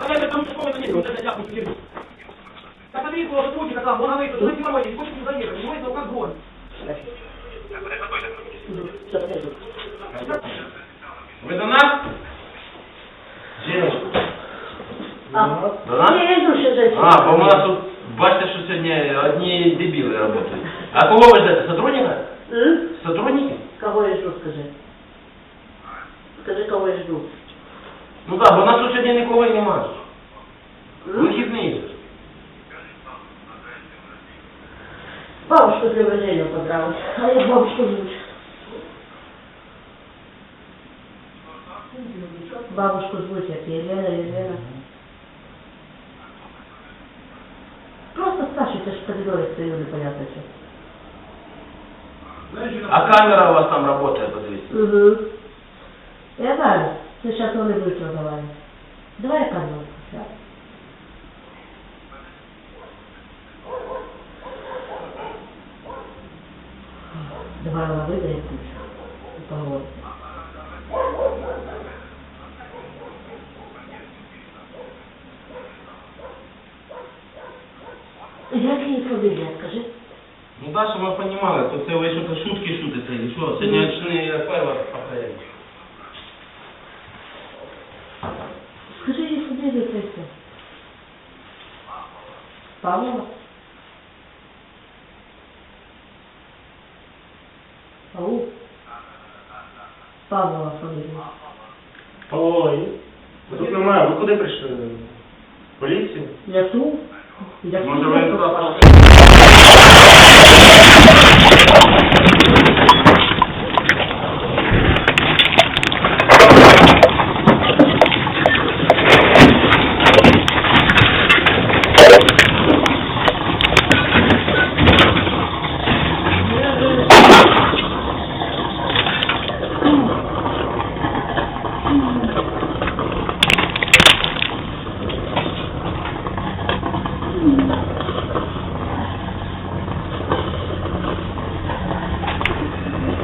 Давайте там школы нет, вот это яхнуть фирму. Так смотри, было сотрудника там, он говорит, что вы не помоете, не хочете заехать, понимаете, ну как гон. Ви до нас? Жіночка. А, До нас? я иду сейчас за А, бо у нас тут, бачите, що сьогодні одні дебіли працюють. А кого ви ждете? Сотрудника? М? Сотрудники? Кого я жду, скажи? Скажи, кого я жду. Ну так, бо у нас тут сьогодні нікого і немає. М? Вихідний. Бабушку для Женю поздравить. А я бабушку жду. Бабушку звуть як Елена, Елена. Просто спрашивайте, ж в коридоре стою, непонятно что. А камера у вас там працює, подивіться. Угу. Я знаю, ты сейчас он и будет разговаривать. Давай я камеру включаю. Давай она выиграет ключ. И поговорим. Як її фамілія, скажи? Ну так, щоб ми розуміли, то це ви що-то шутки шутите, і що? Сьогодні очні перва дитинство? Павлова? Ау? Павлова фамілія. Павлова є? Ну, Тут немає, ви куди прийшли? Поліцію? Я тут? Я Може, ви туди пішли?